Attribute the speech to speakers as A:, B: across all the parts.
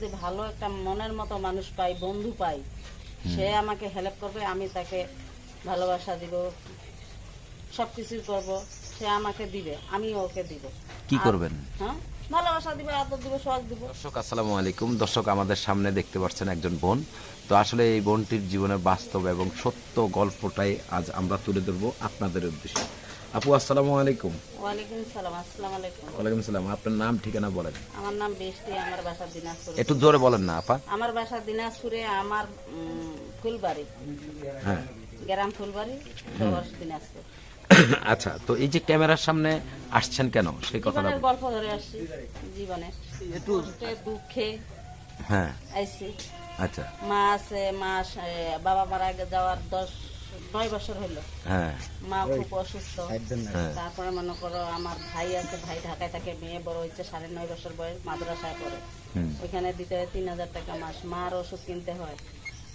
A: যদি ভালো একটা মনের মতো মানুষ পাই বন্ধু পাই সে আমাকে হেল্প করবে আমি তাকে ভালোবাসা দিব সব কিছুই করব সে আমাকে দিবে আমি ওকে দিব।
B: কি করবেন?
A: হ্যাঁ? ভালোবাসা দিবে আদর দিব সোহাগ দিব।
B: দর্শক আসসালামু আলাইকুম। দর্শক আমাদের সামনে দেখতে পাচ্ছেন একজন বোন। তো আসলে এই বোনটির জীবনের বাস্তব এবং সত্য গল্পটাই আজ আমরা তুলে ধরবো আপনাদের উদ্দেশ্যে। আপু আসসালামু আলাইকুম।
A: ওয়ালাইকুম সালাম আসসালামু আলাইকুম।
B: ওয়ালাইকুম সালাম আপনার নাম ঠিকানা বলেন।
A: আমার নাম বেশটি আমার বাসা দিনাজপুর।
B: একটু জোরে বলেন না আপা।
A: আমার বাসা দিনাজপুরে আমার ফুলবাড়ি।
B: হ্যাঁ।
A: গ্রাম ফুলবাড়ি শহর দিনাজপুর।
B: আচ্ছা তো এই যে ক্যামেরার সামনে আসছেন কেন? সেই কথাটা
A: গল্প ধরে আসছি জীবনে।
B: একটু
A: দুঃখে
B: হ্যাঁ।
A: আইছি।
B: আচ্ছা।
A: মা আছে মা বাবা মারা যাওয়ার দশ নয় বছর হইল
B: হ্যাঁ।
A: মা খুব অসুস্থ।
B: হ্যাঁ।
A: তারপরে মনে করো আমার ভাই আছে ভাই ঢাকায় থাকে মেয়ে বড় হচ্ছে সাড়ে নয় বছর বয়স মাদ্রাসায় পড়ে। ওইখানে দিতে হয় তিন হাজার টাকা মাস। মার ওষুধ কিনতে হয়।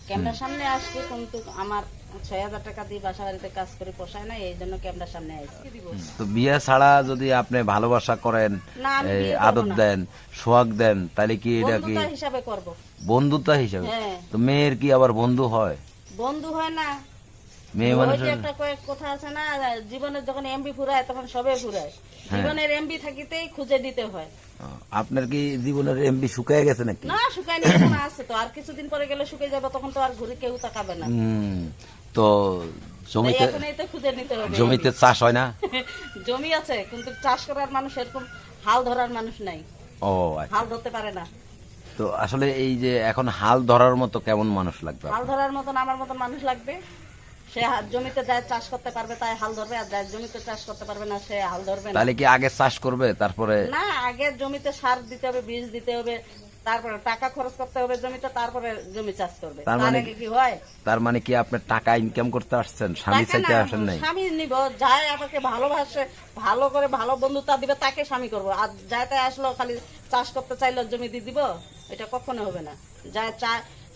A: ক্যামেরার সামনে আসছি কিন্তু আমার ছয় হাজার টাকা দিয়ে বাসা বাড়িতে কাজ করে পোষায় না এই জন্য ক্যামেরার সামনে আসছি
B: তো বিয়ে ছাড়া যদি আপনি ভালোবাসা করেন আদর দেন সোহাগ দেন তাহলে কি এটা কি
A: হিসাবে করব।
B: বন্ধুতা হিসাবে?
A: হ্যাঁ।
B: তো মেয়ের কি আবার বন্ধু হয়?
A: বন্ধু হয় না।
B: মেয়ে
A: ওই একটা কয়েক কথা আছে না জীবনের যখন এমবি ফুরায় তখন সবে ফুরায়।
B: হ্যাঁ।
A: জীবনের এমবি থাকিতেই খুঁজে দিতে হয়।
B: আপনার কি জীবনের এমবি শুকিয়ে গেছে নাকি?
A: না শুকায় এখন আছে তো। আর কিছুদিন পরে গেলে শুকিয়ে যাবে তখন তো আর ঘুরে কেউ তাকাবে না।
B: তো জমিতে
A: খুঁজে নিতে হবে।
B: জমিতে চাষ হয় না?
A: জমি আছে কিন্তু চাষ করার মানুষ এরকম হাল ধরার মানুষ নাই।
B: ও আচ্ছা।
A: হাল ধরতে পারে না।
B: তো আসলে এই যে এখন হাল ধরার মতো কেমন মানুষ লাগবে
A: হাল ধরার মতন আমার মতন মানুষ লাগবে? সে জমিতে যায় চাষ করতে পারবে তাই হাল ধরবে আর যার জমিতে চাষ করতে পারবে না সে হাল ধরবে না।
B: তাহলে কি আগে চাষ করবে তারপরে
A: না আগে জমিতে সার দিতে হবে বীজ দিতে হবে তারপরে টাকা খরচ করতে হবে জমিতে তারপরে জমি চাষ করবে।
B: তার মানে
A: কি হয়?
B: তার মানে কি আপনি টাকা ইনকাম করতে আসছেন স্বামী চাইতে আসেন নাই?
A: স্বামী নিব যায় আমাকে ভালোবাসে ভালো করে ভালো বন্ধুতা দিবে তাকে স্বামী করব। আর যায় তাই আসলো খালি চাষ করতে চাইলো জমি দিয়ে দিব এটা কখনো হবে না। যায় চা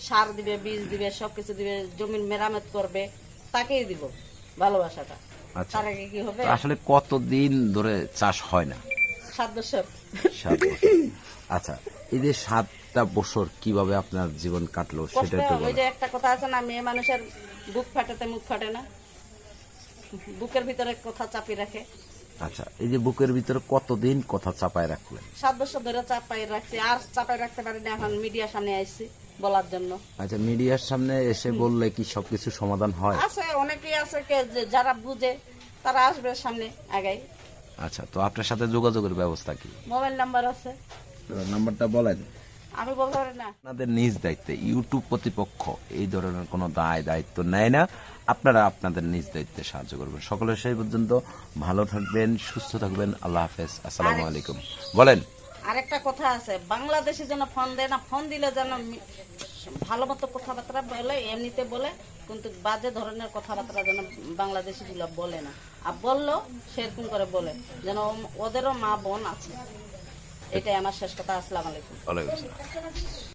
A: সার দিবে বীজ দিবে সবকিছু দিবে জমির মেরামত করবে। তাকেই দিব ভালোবাসাটা।
B: আচ্ছা।
A: তার আগে কি হবে?
B: আসলে কতদিন ধরে চাষ হয় না?
A: সাত বছর।
B: সাত বছর। আচ্ছা এই যে সাতটা বছর কীভাবে আপনার জীবন কাটলো সেটা একটু
A: ওই যে একটা কথা আছে না মেয়ে মানুষের বুক ফাটাতে মুখ ফাটে না। বুকের ভিতরে কথা চাপি রাখে।
B: আচ্ছা এই যে বুকের ভিতরে কতদিন কথা চাপায় রাখলেন?
A: সাত বছর ধরে চাপাই রাখছি আর চাপাই রাখতে পারি না এখন মিডিয়ার সামনে আইছি বলার জন্য।
B: আচ্ছা মিডিয়ার সামনে এসে বললে কি সবকিছু সমাধান হয়?
A: আছে অনেকেই আছে যারা বুঝে তারা আসবে সামনে আগাই।
B: আচ্ছা তো আপনার সাথে যোগাযোগের ব্যবস্থা কি?
A: মোবাইল নাম্বার আছে।
B: নাম্বারটা বলেন
A: আমি বলতে পারি না।
B: আপনাদের নিজ দায়িত্বে ইউটিউব কর্তৃপক্ষ এই ধরনের কোনো দায় দায়িত্ব নেয় না। আপনারা আপনাদের নিজ দায়িত্বে সাহায্য করবেন। সকলের সেই পর্যন্ত ভালো থাকবেন সুস্থ থাকবেন। আল্লাহ হাফেজ। আসসালামু আলাইকুম। বলেন।
A: আরেকটা কথা আছে, বাংলাদেশে যেন ফোন দেয় না, ফোন দিলে যেন ভালো মতো কথাবার্তা বলে, এমনিতে বলে, কিন্তু বাজে ধরনের কথাবার্তা যেন বাংলাদেশি গুলো বলে না। আর বলল সেরকম করে বলে, যেন ওদেরও মা বোন আছে। এটাই আমার শেষ কথা, আসসালাম আলাইকুম।